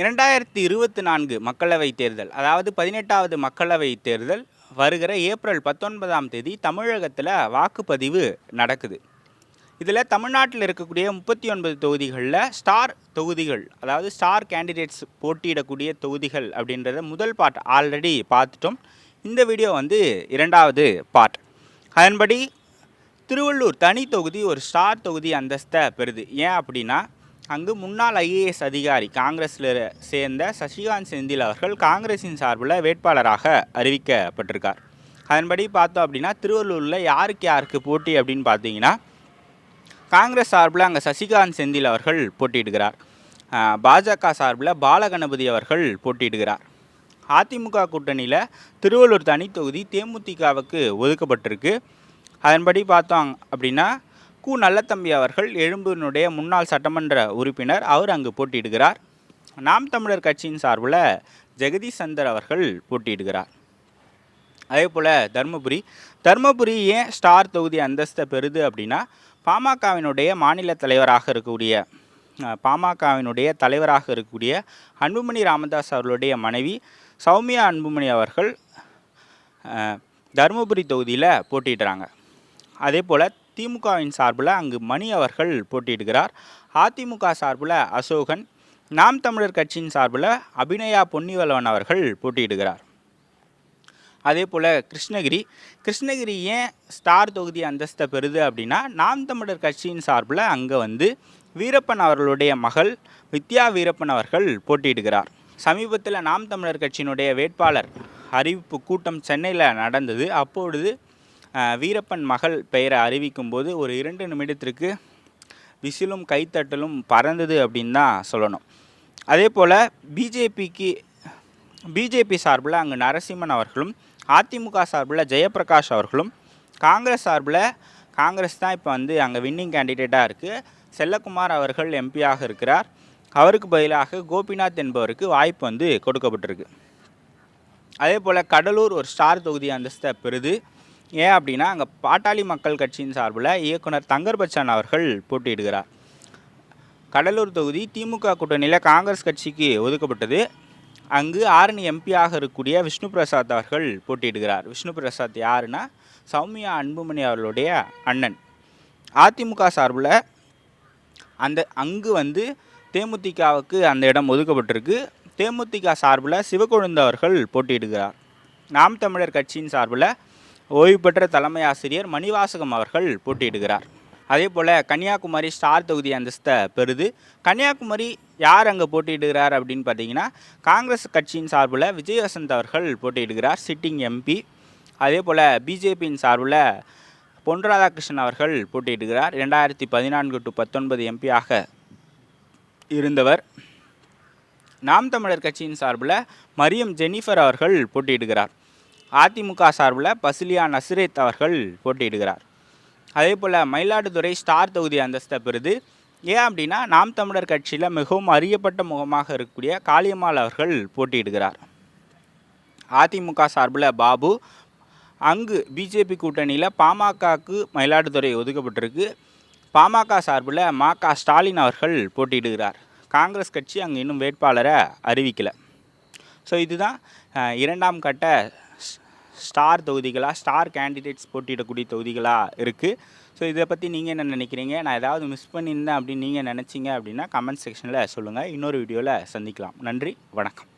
இரண்டாயிரத்தி இருபத்தி நான்கு மக்களவைத் தேர்தல் அதாவது பதினெட்டாவது மக்களவைத் தேர்தல் வருகிற ஏப்ரல் பத்தொன்பதாம் தேதி தமிழகத்தில் வாக்குப்பதிவு நடக்குது. இதில் தமிழ்நாட்டில் இருக்கக்கூடிய முப்பத்தி ஒன்பது தொகுதிகளில் ஸ்டார் தொகுதிகள் அதாவது ஸ்டார் கேண்டிடேட்ஸ் போட்டியிடக்கூடிய தொகுதிகள் அப்படின்றத முதல் பார்ட் ஆல்ரெடி பார்த்துட்டோம். இந்த வீடியோ வந்து இரண்டாவது பார்ட் அதன்படி திருவள்ளூர் தனி தொகுதி ஒரு ஸ்டார் தொகுதி அந்தஸ்தை பெறுது. ஏன் அப்படின்னா அங்கு முன்னாள் ஐஏஎஸ் அதிகாரி காங்கிரஸில் சேர்ந்த சசிகாந்த் செந்தில் அவர்கள் காங்கிரஸின் சார்பில் வேட்பாளராக அறிவிக்கப்பட்டிருக்கார். அதன்படி பார்த்தோம் அப்படின்னா திருவள்ளூரில் யாருக்கு யாருக்கு போட்டி அப்படின்னு பார்த்தீங்கன்னா காங்கிரஸ் சார்பில் அங்கே சசிகாந்த் செந்தில் அவர்கள் போட்டியிடுகிறார். பாஜக சார்பில் பாலகணபதி அவர்கள் போட்டியிடுகிறார். அதிமுக கூட்டணியில் திருவள்ளூர் தனி தொகுதி தேமுதிகவுக்கு ஒதுக்கப்பட்டிருக்கு. அதன்படி பார்த்தோம் அப்படின்னா கு நல்லத்தம்பி அவர்கள் எழும்பூரினுடைய முன்னாள் சட்டமன்ற உறுப்பினர் அவர் அங்கு போட்டியிடுகிறார். நாம் தமிழர் கட்சியின் சார்பில் ஜெகதீஷ் சந்தர் அவர்கள் போட்டியிடுகிறார். அதே போல் தருமபுரி. தருமபுரி ஏன் ஸ்டார் தொகுதி அந்தஸ்தை பெறுது அப்படின்னா பாமகவினுடைய மாநில தலைவராக இருக்கக்கூடிய பாமகவினுடைய தலைவராக இருக்கக்கூடிய அன்புமணி ராமதாஸ் அவர்களுடைய மனைவி சௌமியா அன்புமணி அவர்கள் தருமபுரி தொகுதியில் போட்டிடுறாங்க அதே போல் திமுகவின் சார்பில் அங்கு மணி அவர்கள் போட்டியிடுகிறார். அதிமுக சார்பில் அசோகன் நாம் தமிழர் கட்சியின் சார்பில் அபிநயா பொன்னிவளவன் அவர்கள் போட்டியிடுகிறார். அதே போல் கிருஷ்ணகிரி கிருஷ்ணகிரி ஏன் ஸ்டார் தொகுதி அந்தஸ்தை பெறுது அப்படின்னா நாம் தமிழர் கட்சியின் சார்பில் அங்கே வந்து வீரப்பன் அவர்களுடைய மகள் வித்யா வீரப்பன் அவர்கள் போட்டியிடுகிறார். சமீபத்தில் நாம் தமிழர் கட்சியினுடைய வேட்பாளர் அறிவிப்பு கூட்டம் சென்னையில் நடந்தது. அப்பொழுது வீரப்பன் மகள் பெயரை அறிவிக்கும் போது ஒரு இரண்டு நிமிடத்திற்கு விசிலும் கைத்தட்டலும் பறந்தது அப்படின்னு தான் சொல்லணும். அதே போல் பிஜேபிக்கு பிஜேபி சார்பில் அங்கு நரசிம்மன் அவர்களும் அதிமுக சார்பில் ஜெயபிரகாஷ் அவர்களும் காங்கிரஸ் சார்பில் காங்கிரஸ் தான் இப்போ வந்து அங்கே வின்னிங் கேண்டிடேட்டாக இருக்குது செல்லக்குமார் அவர்கள் எம்பியாக இருக்கிறார். அவருக்கு பதிலாக கோபிநாத் என்பவருக்கு வாய்ப்பு வந்து கொடுக்கப்பட்டிருக்கு. அதே போல் கடலூர் ஒரு ஸ்டார் தொகுதி அந்தஸ்தை பெறுது. ஏன் அப்படின்னா அங்கே பாட்டாளி மக்கள் கட்சியின் சார்பில் இயக்குனர் தங்கர் பச்சான் அவர்கள் போட்டியிடுகிறார். கடலூர் தொகுதி திமுக கூட்டணியில் காங்கிரஸ் கட்சிக்கு ஒதுக்கப்பட்டது. அங்கு ஆரணி எம்பியாக இருக்கக்கூடிய விஷ்ணு பிரசாத் அவர்கள் போட்டியிடுகிறார். விஷ்ணு பிரசாத் யாருன்னா சௌமியா அன்புமணி அவர்களுடைய அண்ணன். அதிமுக சார்பில் அந்த அங்கு வந்து தேமுதிகவுக்கு அந்த இடம் ஒதுக்கப்பட்டிருக்கு. தேமுதிக சார்பில் சிவக்கொழுந்து அவர்கள் போட்டியிடுகிறார். நாம் தமிழர் கட்சியின் சார்பில் ஓய்வு பெற்ற தலைமை ஆசிரியர் மணிவாசகம் அவர்கள் போட்டியிடுகிறார். அதே போல் கன்னியாகுமரி ஸ்டார் தொகுதி அந்தஸ்தை பெறுது. கன்னியாகுமரி யார் அங்கே போட்டியிடுகிறார் அப்படின்னு பார்த்தீங்கன்னா காங்கிரஸ் கட்சியின் சார்பில் விஜயவசந்த் அவர்கள் போட்டியிடுகிறார் சிட்டிங் எம்பி. அதே போல் பிஜேபியின் சார்பில் பொன் ராதாகிருஷ்ணன் அவர்கள் போட்டியிடுகிறார். ரெண்டாயிரத்தி பதினான்கு டு பத்தொன்பது எம்பியாக இருந்தவர். நாம் தமிழர் கட்சியின் சார்பில் மரியம் ஜெனிஃபர் அவர்கள் போட்டியிடுகிறார். அதிமுக சார்பில் பசிலியா நஸ்ரேத் அவர்கள் போட்டியிடுகிறார். அதே போல் மயிலாடுதுறை ஸ்டார் தொகுதி அந்தஸ்தை பெறுது. ஏன் அப்படின்னா நாம் தமிழர் கட்சியில் மிகவும் அறியப்பட்ட முகமாக இருக்கக்கூடிய காளியம்மாள் அவர்கள் போட்டியிடுகிறார். அதிமுக சார்பில் பாபு அங்கு பிஜேபி கூட்டணியில் பாமகக்கு மயிலாடுதுறை ஒதுக்கப்பட்டிருக்கு. பாமக சார்பில் மா. க. ஸ்டாலின் அவர்கள் போட்டியிடுகிறார். காங்கிரஸ் கட்சி அங்கே இன்னும் வேட்பாளரை அறிவிக்கலை. ஸோ இதுதான் இரண்டாம் கட்ட ஸ்டார் தொகுதிகளாக ஸ்டார் கேண்டிடேட்ஸ் போட்டியிடக்கூடிய தொகுதிகளாக இருக்குது ஸோ இதை பற்றி நீங்கள் என்ன நினைக்கிறீங்க? நான் ஏதாவது மிஸ் பண்ணியிருந்தேன் அப்படின்னு நீங்கள் நினச்சிங்க அப்படின்னா கமெண்ட் செக்ஷனில் சொல்லுங்கள் இன்னொரு வீடியோவில் சந்திக்கலாம். நன்றி வணக்கம்.